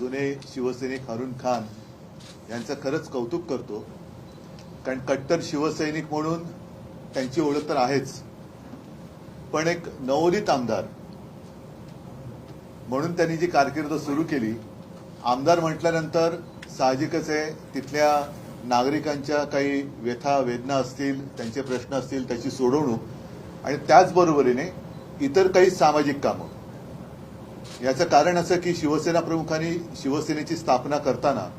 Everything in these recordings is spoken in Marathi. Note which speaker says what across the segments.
Speaker 1: जुने शिवसैनिक हरुण खान यांचं खरंच कौतुक करतो. कारण कट्टर शिवसैनिक म्हणून त्यांची ओळख तर आहेच. पण एक नवोदित आमदार म्हणून त्यांनी जी कारकीर्द सुरू केली आमदार म्हटल्यानंतर साहजिकच आहे तिथल्या नागरिकांच्या काही व्यथा वेदना असतील त्यांचे प्रश्न असतील त्याची सोडवणूक. आणि त्याचबरोबरीने इतर काही सामाजिक कामं. याचं कारण असं की शिवसेना प्रमुखांनी शिवसेनेची स्थापना करताना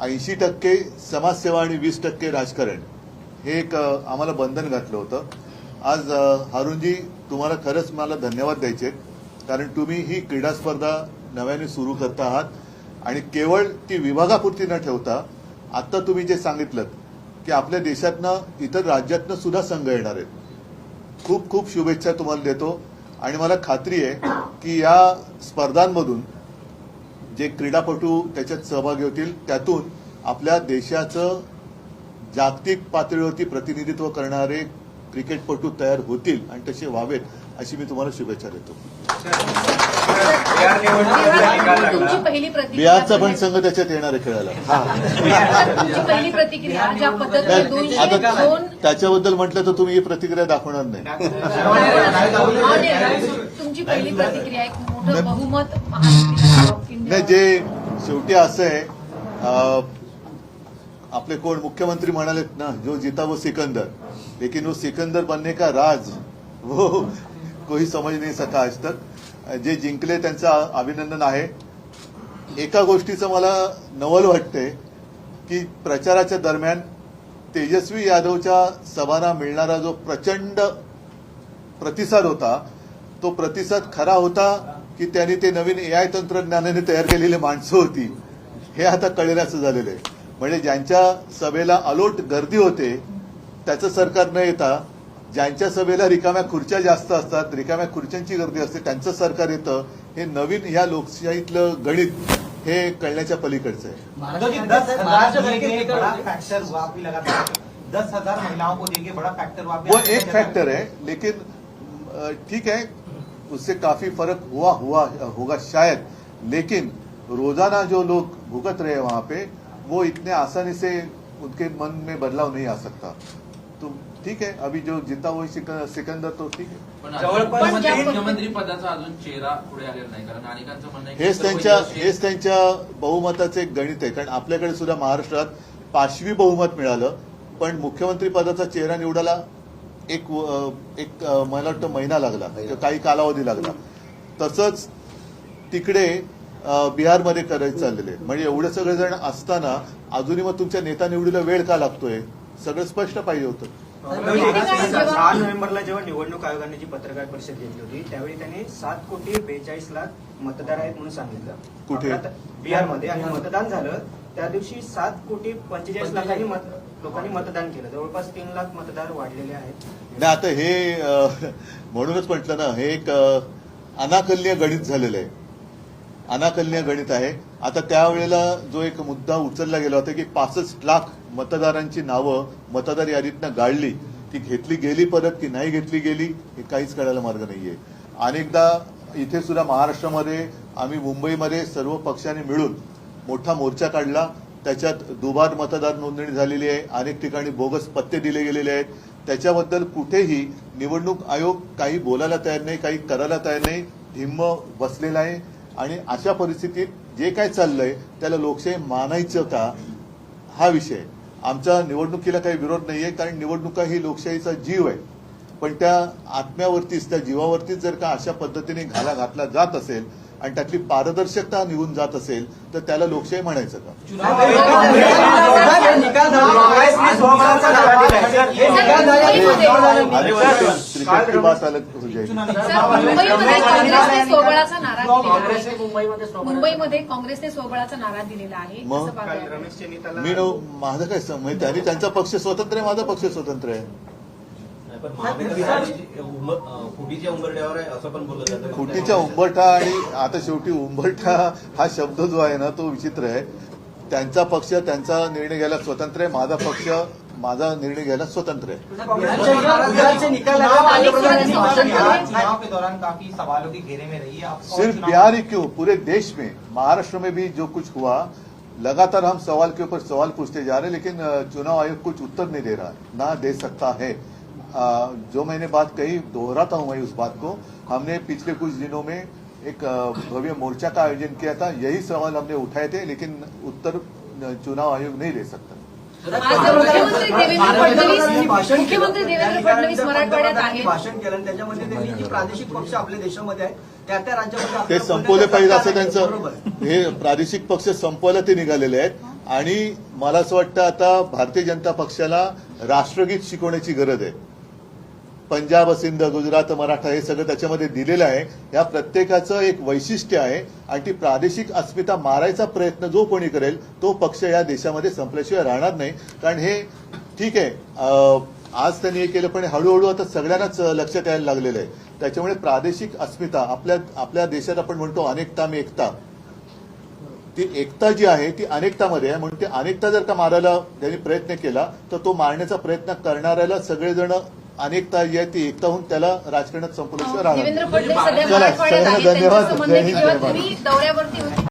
Speaker 1: ऐंशी टक्के समाजसेवा आणि वीस टक्के राजकारण हे एक आम्हाला बंधन घातलं होतं. आज अ, तुम्हाला खरंच मला धन्यवाद द्यायचे कारण तुम्ही ही क्रीडा स्पर्धा नव्याने सुरू करता आहात आणि केवळ ती विभागापुरती न ठेवता आत्ता तुम्ही जे सांगितलं की आपल्या देशातनं इतर राज्यातनं सुद्धा संघ येणार आहेत. खूप खूप शुभेच्छा तुम्हाला देतो. आणि मला खात्री आहे की या स्पर्धांमधून जे क्रीडापटू त्याच्यात सहभागी होतील त्यातून आपल्या देशाचं जागतिक पातळीवरती प्रतिनिधित्व करणारे क्रिकेटपटू तयार होतील आणि तसे व्हावेत अशी मी तुम्हाला शुभेच्छा देतो.
Speaker 2: तुमची पहिली
Speaker 1: बिहारचा पण संघ त्याच्यात येणार आहे खेळायला.
Speaker 2: तुमची पहिली प्रतिक्रिया ज्या पद्धतीने
Speaker 1: नाही,
Speaker 2: दोनशे
Speaker 1: आता
Speaker 2: दोन
Speaker 1: त्याच्याबद्दल म्हटलं तर तुम्ही ही प्रतिक्रिया दाखवणार नाही.
Speaker 2: तुमची पहिली प्रतिक्रिया एक मोठं बहुमत महायुतीला
Speaker 1: नाही जे शेवटी असं आहे अं, आपले कोण मुख्यमंत्री म्हणालेत ना जो जीता वो सिकंदर. लेकिन वो सिकंदर बनने का राज वो कोई समज नाही सका आज तक। जे जिंकले त्यांचं अभिनंदन आहे. एका गोष्टीचं मला नवल वाटतंय की प्रचाराच्या दरम्यान तेजस्वी यादवच्या सभांना मिळणारा जो प्रचंड प्रतिसाद होता तो प्रतिसाद खरा होता की त्यांनी ते नवीन एआय तंत्रज्ञानाने तयार केलेली माणसं होती. हे आता कळण्याचं झालेलं आहे. म्हणजे ज्यांच्या सभेला अलोट गर्दी होते त्याचं सरकार न येता ज्यांच्या सभेला रिकाम्या खुर्च्या जास्त असतात रिकाम्या खुर्च्यांची गर्दी असते त्यांचं सरकार येतं हे नवीन ह्या लोकशाहीतलं गणित हे कळण्याच्या पलीकडचं आहे.
Speaker 3: माधव जी दस हजार महिलाओं को दिए गए बड़ा फैक्टर
Speaker 1: वो एक फैक्टर है लेकिन ठीक है उससे काफी फर्क हुआ हुआ होगा शायद लेकिन रोजाना जो लोग भुगत रहे हैं वहां पे वो इतने आसानी से उनके मन में बदलाव नहीं आ सकता। तो ठीक है अभी जो जीता वो सिक- सिकंदर तो ठीक है.
Speaker 4: पण
Speaker 5: जवळपास
Speaker 4: मुख्यमंत्री पदाचा अजून चेहरा पुढे आलेला नाही कारण अनेकांचं म्हणणं आहे की
Speaker 1: हेच त्यांच्या
Speaker 4: हे-
Speaker 1: हेच त्यांच्या बहुमताचे एक गणित आहे. कारण आपल्याकडे सुद्धा महाराष्ट्रात पाचवी बहुमत मिळालं पण मुख्यमंत्री पदाचा चेहरा निवडायला एक एक मला वाटतं महिना लागला. काही कालावधी लागला. तसंच तिकडे बिहारमध्ये करायचं चाललेलं आहे. म्हणजे एवढे सगळे जण असताना अजूनही मग तुमच्या नेता निवडीला वेळ का लागतोय? सगळं स्पष्ट पाहिजे होतं.
Speaker 6: सहा नोव्हेंबरला जेव्हा निवडणूक आयोगाने जी पत्रकार परिषद घेतली होती त्यावेळी त्यांनी सात कोटी बेचाळीस लाख मतदार आहेत म्हणून सांगितलं.
Speaker 1: कुठे?
Speaker 6: बिहारमध्ये. आणि मतदान झालं त्या दिवशी सात कोटी पंचेचाळीस लाखांनी मत लोकांनी मतदान केलं. जवळपास तीन लाख मतदार वाढलेले आहेत.
Speaker 1: नाही आता हे म्हणूनच म्हटलं ना हे एक अ, अनाकलनीय गणित झालेलं आहे. अनाकलनीय गणित आहे. आता त्यावेळेला जो एक मुद्दा उचलला गेला होता की पासष्ट लाख मतदारांची नावं मतदार यादीतनं गाळली. ती घेतली गेली परत की नाही घेतली गेली हे काहीच कळायला मार्ग नाहीये. अनेकदा इथे सुद्धा महाराष्ट्रामध्ये आम्ही मुंबईमध्ये सर्व पक्षांनी मिळून मोठा मोर्चा काढला. त्याच्यात दुबार मतदार नोंदणी झालेली आहे. अनेक ठिकाणी बोगस पत्ते दिले गेलेले आहेत. त्याच्याबद्दल कुठेही निवडणूक आयोग काही बोलायला तयार नाही काही करायला तयार नाही. धिम्म बसलेला आहे. आणि अशा परिस्थितीत जे काय चाललंय त्याला लोकशाही मानायचं का? हा विषय. आमच्या निवडणुकीला काही विरोध नाहीये कारण निवडणुका ही लोकशाहीचा जीव आहे. पण त्या आत्म्यावरतीच त्या जीवावरतीच जर का अशा पद्धतीने घाला घातला जात असेल आणि त्यातली पारदर्शकता निघून जात असेल तर त्याला लोकशाही म्हणायचं का?
Speaker 2: मुंबईमध्ये. काँग्रेसने सोबळाचा नारा दिलेला
Speaker 3: काँग्रेसने
Speaker 2: आहे
Speaker 3: मुंबईमध्ये स्वबळाचा-
Speaker 2: मुंबईमध्ये काँग्रेसने सोबळाचा नारा दिलेला आहे.
Speaker 1: मी नो माझं काय सम- म्हणजे त्यांनी त्यांचा पक्ष स्वतंत्र आहे माझा पक्ष स्वतंत्र आहे?
Speaker 7: पण महाविकास फुटीच्या उंबरड्यावर आहे असं पण बोललं जातं.
Speaker 1: फुटीच्या उंबरठा आणि आता शेवटी उंबरठा हा शब्द जो आहे ना तो विचित्र आहे. त्यांचा पक्ष त्यांचा निर्णय घ्यायला स्वतंत्र आहे माझा पक्ष माझा निर्णय घ्यायला स्वतंत्र
Speaker 3: है।
Speaker 1: सिर्फ़ बिहार ही क्यों? पूरे देश में महाराष्ट्र में भी जो कुछ हुआ लगातार हम सवाल के ऊपर सवाल पूछते जा रहे हैं लेकिन चुनाव आयोग कुछ उत्तर नहीं दे रहा है ना दे सकता है। जो मैंने बात कही दोहराता हूँ मैं उस बात को। हमने पिछले कुछ दिनों में एक भव्य मोर्चा का आयोजन किया था? यही सवाल हमने उठाए थे लेकिन उत्तर चुनाव आयोग नहीं दे सकता।
Speaker 2: आज मुख्यमंत्री देवेंद्र फडणवीस
Speaker 6: भाषण
Speaker 2: मुख्यमंत्री
Speaker 6: केलं.
Speaker 2: देवेंद्र
Speaker 6: त्या
Speaker 2: फडणवीस
Speaker 6: निमित्तानं
Speaker 2: मराठवाड्यात
Speaker 6: पंतप्रधानांनी
Speaker 2: आहेत.
Speaker 6: भाषण केलं आणि त्याच्यामध्ये त्यांनी जी प्रादेशिक पक्ष आपल्या देशामध्ये आहेत त्या त्या राज्यामध्ये
Speaker 1: ते संपवले पाहिजे असं. त्यांचं हे प्रादेशिक पक्ष संपवायला ते निघालेले आहेत. आणि मला असं वाटतं आता भारतीय जनता पक्षाला राष्ट्रगीत शिकवण्याची गरज आहे. पंजाब सिंध गुजरात मराठा हे सगळं त्याच्यामध्ये दिलेलं आहे. या प्रत्येकाचं एक वैशिष्ट्य आहे. आणि ती प्रादेशिक अस्मिता मारायचा प्रयत्न जो कोणी करेल तो पक्ष या देशामध्ये संपल्याशिवाय राहणार नाही. कारण हे ठीक आहे. आज त्यांनी हे केलं पण हळूहळू आता सगळ्यांनाच लक्षात यायला लागलेलं आहे. त्याच्यामुळे प्रादेशिक अस्मिता आपल्या आपल्या देशात आपण म्हणतो अनेकता मी एकता. ती एकता जी आहे ती अनेकतामध्ये आहे. म्हणून ती अनेकता जर का मारायला त्यांनी प्रयत्न केला तर तो मारण्याचा प्रयत्न करणाऱ्याला सगळेजण अनेकता ती एकता होऊन त्याला राजकारणात संपल्याशिवाय राहणार चला, सगळ्यांना
Speaker 2: आहेत
Speaker 1: धन्यवाद.
Speaker 2: दौऱ्यावरती